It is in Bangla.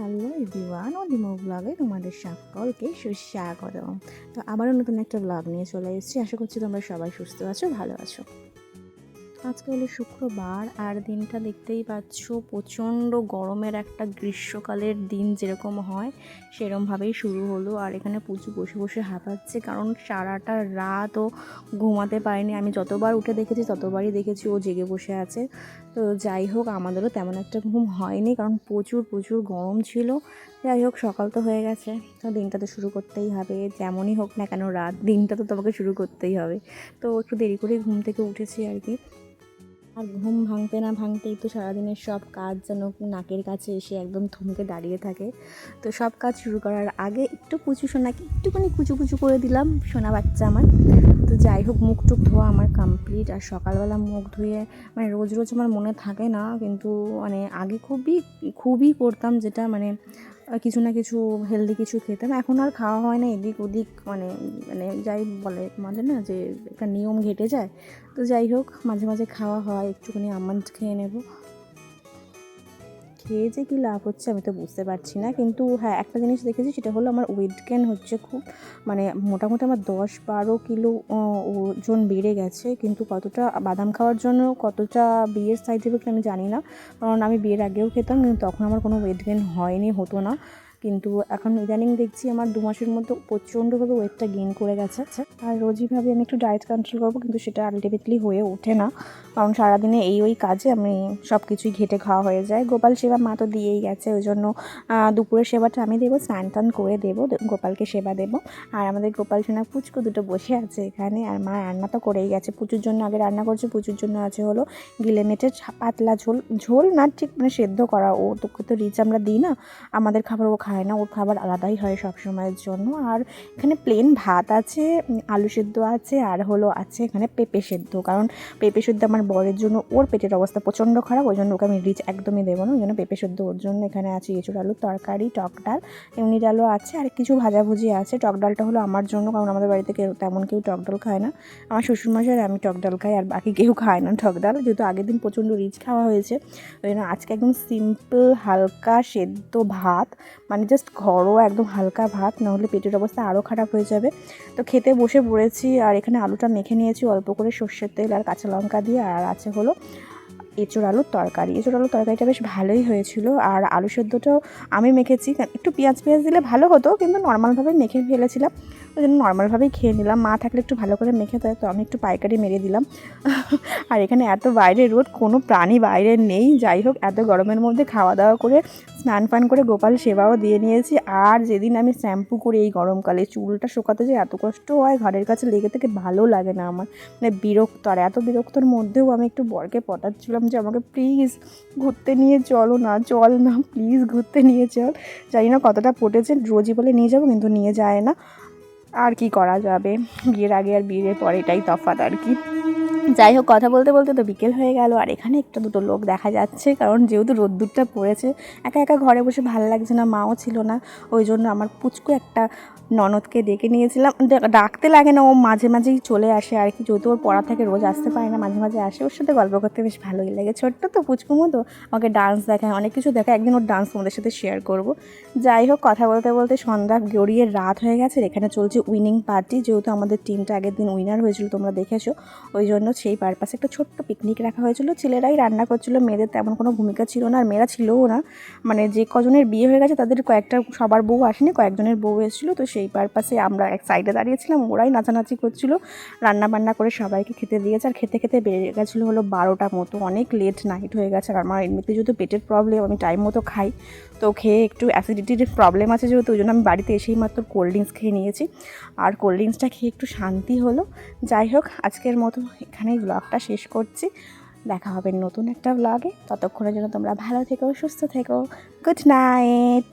হ্যালো এভরিওয়ান ও ডিমো ব্লগে তোমাদের সকলকে সুস্বাগত তো আবারও নতুন একটা ব্লগ নিয়ে চলে এসেছি। আশা করছি তোমরা সবাই সুস্থ আছো, ভালো আছো। আজকে হলো শুক্রবার আর দিনটা দেখতেই পাচ্ছ, প্রচণ্ড গরমের একটা গ্রীষ্মকালের দিন যেরকম হয়, সেরমভাবেই শুরু হলো। আর এখানে প্রচুর বসে বসে হাঁপাচ্ছে, কারণ সারাটা রাত ও ঘুমাতে পারেনি। আমি যতবার উঠে দেখেছি, ততবারই দেখেছি ও জেগে বসে আছে। তো যাই হোক, আমাদেরও তেমন একটা ঘুম হয়নি, কারণ প্রচুর প্রচুর গরম ছিল। যাই হোক, সকাল তো হয়ে গেছে। তো দিনটা তো শুরু করতেই হবে, যেমনই হোক না কেন, রাত দিনটা তো তোমাকে শুরু করতেই হবে। তো একটু দেরি করে ঘুম থেকে উঠেছি আর কি। আর ঘুম ভাঙতে না ভাঙতেই তো সারাদিনের সব কাজ যেন নাকের কাছে এসে একদম থমকে দাঁড়িয়ে থাকে। তো সব কাজ শুরু করার আগে একটু কুচু সোনাকে একটুখানি কুচু কুচু করে দিলাম সোনা বাচ্চা আমার। তো যাই হোক, মুখ টুক ধোয়া আমার কমপ্লিট আর সকালবেলা মুখ ধুয়ে মানে রোজ রোজ আমার মনে থাকে না, কিন্তু মানে আগে খুবই খুবই করতাম যেটা মানে কিছু না কিছু হেলদি কিছু খেতাম। এখন আর খাওয়া হয় না, এদিক ওদিক মানে মানে যাই বলে মানে না যে একটা নিয়ম ঘেটে যায়। তো যাই হোক, মাঝে মাঝে খাওয়া হয়, একটুখানি আমন্ড খেয়ে নেব। খেয়ে যে কী লাভ হচ্ছে আমি তো বুঝতে পারছি না। কিন্তু হ্যাঁ একটা জিনিস দেখেছি সেটা হলো আমার ওয়েট গেন হচ্ছে খুব। মানে মোটামুটি আমার দশ বারো কিলো ওজন বেড়ে গেছে। কিন্তু কতটা বাদাম খাওয়ার জন্য, কতটা বিয়ের সাইড এফেক্ট আমি জানি না। কারণ আমি বিয়ের আগেও খেতাম, কিন্তু তখন আমার কোনো ওয়েট গেন হয়নি, হতো না। কিন্তু এখন ইদানিং দেখছি আমার দু মাসের মধ্যে প্রচণ্ডভাবে ওয়েটটা গেইন করে গেছে। আর রোজই ভাবে আমি একটু ডায়েট কন্ট্রোল করব, কিন্তু সেটা আলটিমেটলি হয়ে ওঠে না। কারণ সারাদিনে এই ওই কাজে আমি সব কিছুই ঘেটে খাওয়া হয়ে যায়। গোপাল সেবা মা তো দিয়েই গেছে, ওই জন্য দুপুরের সেবাটা আমি দেবো, স্নান টান করে দেবো গোপালকে সেবা দেবো। আর আমাদের গোপাল সোনা পুচকু দুটো বসে আছে এখানে, আর মা রান্না তো করেই গেছে। পুচুর জন্য আগে রান্না করছে, পুচুর জন্য আছে হলো গিলে মেটের ছা- পাতলা ঝোল ঝোল না ঠিক মানে সেদ্ধ করা, ও তোকে তো রিচ আমরা দিই না, আমাদের খাবার ও খায় না, ওর খাবার আলাদাই হয় সব সময়ের জন্য। আর এখানে প্লেন ভাত আছে আলু সেদ্ধ আছে, আর হলো আছে এখানে পেঁপে সেদ্ধ, কারণ পেঁপে সেদ্ধ আমার বরের জন্য ওর পেটের অবস্থা প্রচণ্ড খারাপ, ওই জন্য ওকে আমি রিচ একদমই দেবো না, ওই জন্য পেঁপে সেদ্ধ ওর জন্য এখানে আছে এঁচুড় আলুর তরকারি, টক ডাল, এমনি ডালও আছে, আর কিছু ভাজাভুজি আছে। টক ডালটা হলো আমার জন্য, কারণ আমাদের বাড়িতে কেউ তেমন কেউ টক ডাল খায় না। আমার শ্বশুরমশাই আমি টক ডাল খাই, আর বাকি কেউ খায় না টক ডাল, যেহেতু আগের দিন প্রচণ্ড রিচ খাওয়া হয়েছে। ওই জন্য আজকে একদম সিম্পল হালকা সেদ্ধ ভাত মানে জাস্ট ঘরোয়া একদম হালকা ভাত নাহলে পেটের অবস্থা আরও খারাপ হয়ে যাবে। তো খেতে বসে পড়েছি, আর এখানে আলুটা মেখে নিয়েছি, অল্প করে সর্ষের তেল আর কাঁচা লঙ্কা দিয়ে আর আছে হলো এঁচোড় আলুর তরকারি। এঁচোড় আলুর তরকারিটা বেশ ভালোই হয়েছিল। আর আলু সেদ্ধটাও আমি মেখেছি। একটু পেঁয়াজ পেঁয়াজ দিলে ভালো হতো, কিন্তু নর্মালভাবে মেখে ফেলেছিলাম। ওই জন্য নর্মালভাবেই খেয়ে নিলাম। মা থাকলে একটু ভালো করে মেখে দেয়, তো আমি একটু পাইকারি মেরে দিলাম। আর এখানে এত বাইরে রোদ, কোনো প্রাণী বাইরে নেই। যাই হোক, এত গরমের মধ্যে খাওয়া দাওয়া করে, স্নান ফান করে গোপাল সেবাও দিয়ে নিয়েছি। আর যেদিন আমি শ্যাম্পু করি এই গরমকালে, চুলটা শুকাতে যে এত কষ্ট হয়, ঘরের কাছে লেগে থেকে ভালো লাগে না আমার। মানে বিরক্ত, আর এত বিরক্তর মধ্যেও আমি একটু বরকে পটাচ্ছিলাম যে, আমাকে প্লিজ ঘুরতে নিয়ে চলো না, চল না প্লিজ ঘুরতে নিয়ে চল। জানি না কতটা পটেছে, রোজই বলে নিয়ে যাব, কিন্তু নিয়ে যায় না। আর কি করা যাবে? বিয়ের আগে আর বিয়ের পরে এটাই তফাত আর কি। যাই হোক, কথা বলতে বলতে তো বিকেল হয়ে গেল। আর এখানে একটা দুটো লোক দেখা যাচ্ছে, কারণ যেহেতু রোদ্দুরটা পড়েছে, একা একা ঘরে বসে ভালো লাগছে না, মাও ছিল না। ওই জন্য আমার পুচকু একটা ননদকে ডেকে নিয়েছিলাম। ডাকতে লাগে না, ও মাঝে মাঝেই চলে আসে। আর কি যেহেতু ওর পড়া থেকে রোজ আসতে পারে না, মাঝে মাঝে আসে। ওর সাথে গল্প করতে বেশ ভালোই লাগে। ছোট্ট তো পুচকু মতো, আমাকে ডান্স দেখায়, অনেক কিছু দেখায়। একদিন ওর ডান্স তোমাদের সাথে শেয়ার করব। যাই হোক, কথা বলতে বলতে সন্ধ্যা গড়িয়ে রাত হয়ে গেছে। এখানে চলছে উইনিং পার্টি যেহেতু আমাদের টিমটা আগের দিন উইনার হয়েছিল, তোমরা দেখেছ। ওই জন্য সেই পারপাসে একটা ছোট্ট পিকনিক রাখা হয়েছিল। ছেলেরাই রান্না করছিল, মেয়েদের তেমন কোনো ভূমিকা ছিল না আর মেয়েরা ছিলও না। মানে যে কজনের বিয়ে হয়ে গেছে, তাদের কয়েকটা সবার বউ আসেনি, কয়েকজনের বউ এসেছিল। তো সেই পারপাসে আমরা এক সাইডে দাঁড়িয়েছিলাম, ওরাই নাচানাচি করছিল। রান্না বান্না করে সবাইকে খেতে দিয়েছে আর খেতে খেতে বেড়ে গেছিল হলো বারোটা মতো। অনেক লেট নাইট হয়ে গেছে। আর আমার এমনিতে যেহেতু পেটের প্রবলেম আমি টাইম মতো খাই। তো খেয়ে একটু অ্যাসিডিটির প্রবলেম আছে যেহেতু, ওই জন্য আমি বাড়িতে এসেই মাত্র কোল্ড ড্রিঙ্কস খেয়ে নিয়েছি। আর কোল্ড ড্রিঙ্কসটা খেয়ে একটু শান্তি হলো। যাই হোক, আজকের মতো এখানেই ব্লগটা শেষ করছি। দেখা হবে নতুন একটা ব্লগে ততক্ষণের জন্য তোমরা ভালো থেকো, সুস্থ থেকো। Good night